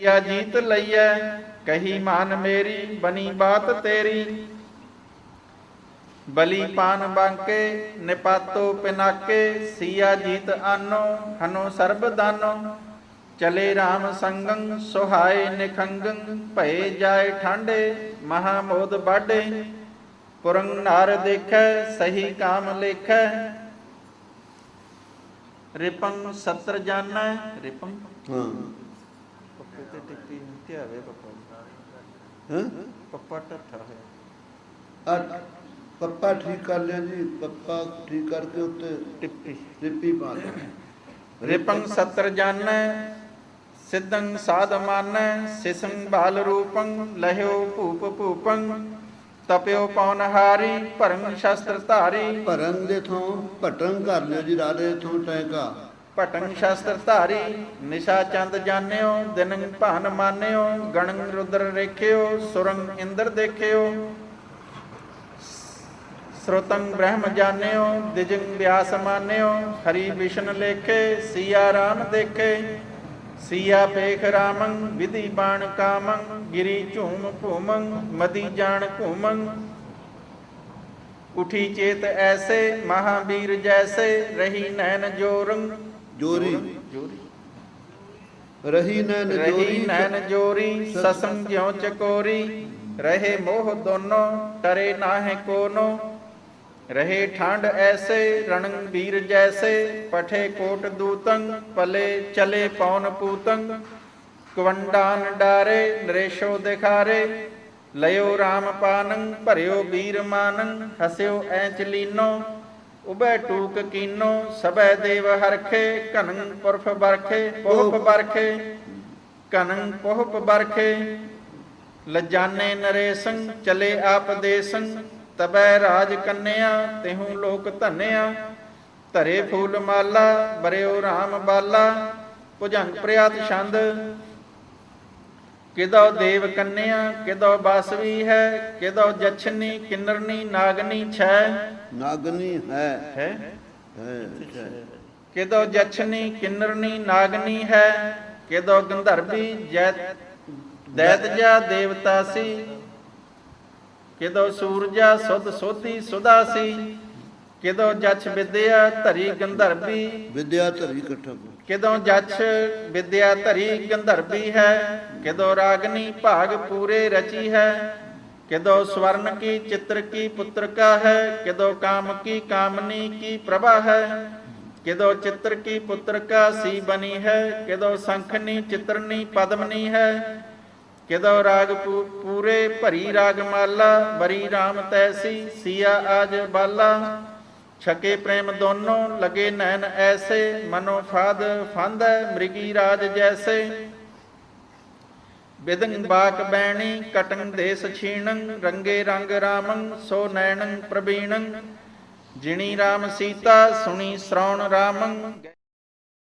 ਯਾ ਜੀਤ ਲਈਐ, ਕਹੀ ਮਾਨ ਮੇਰੀ, ਬਣੀ ਬਾਤ ਤੇਰੀ। ਬਲੀ ਪਾਨ ਬਾਂਕੇ, ਨਿਪਾਤੋ ਪਿਨਾਕੇ, ਸੀਆ ਜੀਤ ਆਨੋ, ਹਨੋ ਸਰਬ ਦਾਨੋ। ਚਲੇ RAM ਸੰਗੰ, ਸੁਹਾਏ ਨਿਖੰਗੰ, ਭਏ ਜਾਏ ਠਾਂਡੇ, ਮਹਾ ਮੋਦ ਬਾਡੇ। ਪੁਰੰਗ ਨਾਰ ਦੇਖੈ, ਸਹੀ ਕਾਮ ਲੇਖੈ। ਰਿਪੰ ਸਤਰ ਜਾਣੈ ਰਿਪੰ। ਹਾਂ। ਪੱਪੇ ਤੇ ਪੱਪਾ ਹਾਂ? ਪੱਪਾ ਟੱਠਾ ਹੈ ਆ ਪੱਪਾ ਠੀਕ ਕਰ ਲਿਆ ਜੀ ਪੱਪਾ ਠੀਕ ਕਰਕੇ ਉੱਤੇ ਟਿੱਪੀ। ਰਿਪੀ ਪਾ ਲਿਆ। ਰਿਪੰ ਸਤਰ ਸਿद्धੰ ਸਾਧ ਮਾਨੈ ਸਿਸੰ ਬਾਲ ਰੂਪੰ ਲਹਿਓ ਭੂਪ ਭੂਪੰ ਤਪਿਓ ਪੌਨਹਾਰੀ ਭਰਮ ਸ਼ਸਤਰ ਧਾਰੀ। ਭਰਨ ਦੇ ਥੋਂ ਭਟਨ ਕਰ ਲਿਆ ਜੀ ਰਾਰੇ ਥੋਂ ਟੈਂਕਾ। ਭਟੰ ਸ਼ਸਤਰ ਧਾਰੀ, ਨਿਸ਼ਾ ਚੰਦ ਜਾਣਿਓ ਦਿਨੰ ਭਾਨ ਮਾਨਿਓ, ਗਣੰ ਰੁਦਰ ਰੇਖਿਓ, ਸੁਰੰ ਇੰਦਰ ਦੇਖਿਓ। ਸਰੋਤੰ ਬ੍ਰਹਮ ਜਾਣਿਓ ਦਿਜੰ ਵਿਆਸ ਮਾਨਿਓ, ਹਰੀ ਵਿਸ਼ਨ ਲੇਖੇ, ਸੀਆ ਰਾਮ ਦੇਖੇ। ਸੀਆ ਪੇਖ ਰਾਮੰ, ਵਿਧੀ ਬਾਣ ਕਾਮੰ, ਗਿਰੀ ਝੂਮ ਭੂਮੰ, ਮਦੀ ਜਾਣ ਘੂਮੰ। ਉਠੀ ਚੇਤ ਐਸੇ ਮਹਾਵੀਰ ਜੈਸੇ, ਰਹੀ ਨੈਣ ਜੋਰੰ। ਜੋਰੀ। ਰਹੀ ਨੈਣ ਰਹੀ ਜੋਰੀ ਨੈਣ ਜੋਰੀ ਸਸੰ ਜਿਉ ਚਕੋਰੀ। ਰਹੇ ਮੋਹ ਦੋਨੋ ਟਰੇ ਨਾਹਿ ਕੋਨੋ। ਰਹੇ ਠੰਡ ਐਸੇ ਰਣੰ ਵੀਰ ਜੈਸੇ। ਪਠੇ ਕੋਟ ਦੂਤੰ ਪਲੇ ਚਲੇ ਪੌਨ ਪੂਤੰ। ਕਵੰਡਾਨ ਡਾਰੇ ਨਰੇਸ਼ੋ ਦਿਖਾਰੇ। ਲਿਓ ਰਾਮ ਪਾਨੰ ਭਰਿਓ ਵੀਰ ਮਾਨੰ। ਹਸਿਓ ਐਂਚ ਲੀਨੋ। ਉਬੈ ਟੂਕ ਕੀਨੋ ਸਬੈ ਦੇਵ ਹਰਖੇ ਘਨੰ ਪੁਰਫ ਬਰਖੇ ਪੋਹਪ ਬਰਖੇ ਕਨੰ ਪੋਹਪ ਬਰਖੇ। ਲਜਾਨੇ ਨਰੇਸੰ ਚਲੇ ਆਪ ਦੇਸੰ ਤਬੈ ਰਾਜ ਕੰਨਿਆ ਤਿਹੂ ਲੋਕ ਧੰਨਿਆ। ਧਰੇ ਫੂਲ ਮਾਲਾ ਬਰਿਓ RAM ਬਾਲਾ। ਭੁਜੰਗ ਪ੍ਰਿਆਤ ਛੰਦ ਕਿਦੋ ਦੇਵ ਕੰਨਿਆ ਕਿਦੋ ਬਾਸਵੀ ਹੈ ਕਿਦੋ ਜਛਨੀ ਕਿੰਨਰਨੀ ਨਾਗਨੀ ਛੈ ਨਾਗਨੀ ਹੈ ਹੈ। ਕਿਦੋ ਜਛਨੀ ਕਿੰਨਰਨੀ ਨਾਗਨੀ ਹੈ ਕਿਦੋ ਗੰਧਰਵੀ ਜੈ ਦੈਤ ਜਾ ਦੇਵਤਾ ਸੀ ਕਿਦੋ ਸੂਰਜਾ ਸੁਧ ਸੋਧੀ ਸੁਦਾ ਸੀ ਕਿਦੋ ਜਛ ਵਿਦਿਆ ਧਰੀ ਗੰਧਰਵੀ ਵਿਦਿਆ ਧਰੀ ਇਕੱਠਾ ਕਰੋ। ਕਿਦੋਂ ਜਛ ਵਿਦਿਆ ਧਰੀ ਗੰਧਰਵੀ ਹੈ, ਕਿਦੋਂ ਰਾਗਨੀ ਭਾਗ ਪੂਰੇ ਰਚੀ ਹੈ, ਕਿਦੋਂ ਸਵਰਨ ਕੀ ਚਿੱਤਰ ਕੀ ਪੁੱਤਰ ਕਾ ਹੈ, ਕਿਦੋਂ ਕਾਮ ਕੀ ਕਾਮਨੀ ਕੀ ਪ੍ਰਭਾ ਹੈ, ਕਿਦੋਂ ਚਿੱਤਰ ਕੀ ਪੁੱਤਰ ਕਾ ਸੀ ਬਣੀ ਹੈ, ਕਿਦੋਂ ਸੰਖਨੀ ਚਿਤਰਨੀ ਪਦਮਨੀ ਹੈ, ਕਿਦੋਂ ਰਾਗ ਪੂਰੇ ਭਰੀ ਰਾਗ ਮਾਲਾ ਬਰੀ RAM ਤੈਸੀ, ਸੀਆ ਆਜ ਬਾਲਾ ਛਕੇ ਪ੍ਰੇਮ ਦੋਨੋਂ, ਲਗੇ ਨੈਣ ਐਸੇ, ਮਨੋ ਫਾਦ ਫੰਦ, ਮ੍ਰਿਗੀ ਰਾਜ ਜੈਸੇ। ਬਿਦੰ ਬਾਕ ਬੈਣੀ, ਕਟੰ ਦੇਸ ਛੀਣੰ, ਰੰਗੇ ਰੰਗ ਰਾਮੰ, ਸੋ ਨੈਣੰ ਪ੍ਰਬੀਣੰ ਜਿਣੀ ਰਾਮ ਸੀਤਾ, ਸੁਣੀ ਸ਼੍ਰਵਣ ਰਾਮੰ।